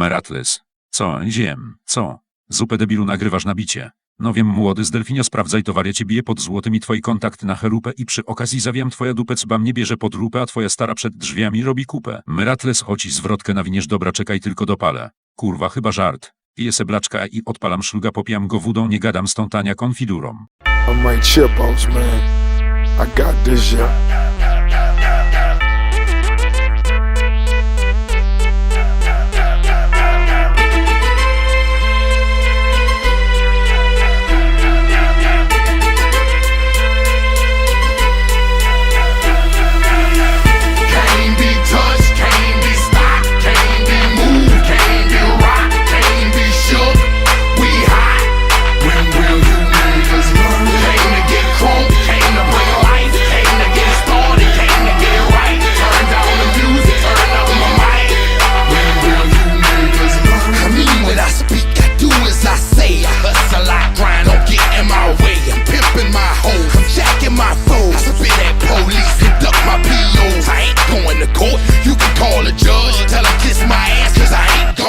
Meratles. Co, ziem, co? Zupę debilu nagrywasz na bicie. No wiem, młody z Delfinio, sprawdzaj to wariacie bije pod złotymi twoi kontakt na cherupę i przy okazji zawiam twoja dupę cba mnie bierze pod lupę, a twoja stara przed drzwiami robi kupę. Meratles, choć zwrotkę nawiniesz, dobra, czekaj, tylko dopalę. Kurwa, chyba żart. Piję se blaczka i odpalam szluga, popijam go wódą, nie gadam z tą tania konfidurą. I might chip man. I got this, yeah.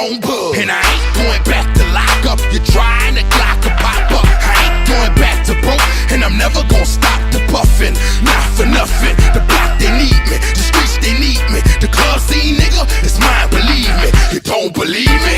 Gon' bug. And I ain't going back to lock up. You're trying to clock a pop up. I ain't going back to broke, and I'm never gonna stop the puffin'. Not for nothing. The block, they need me. The streets, they need me. The club scene, nigga, it's mine, believe me. You don't believe me?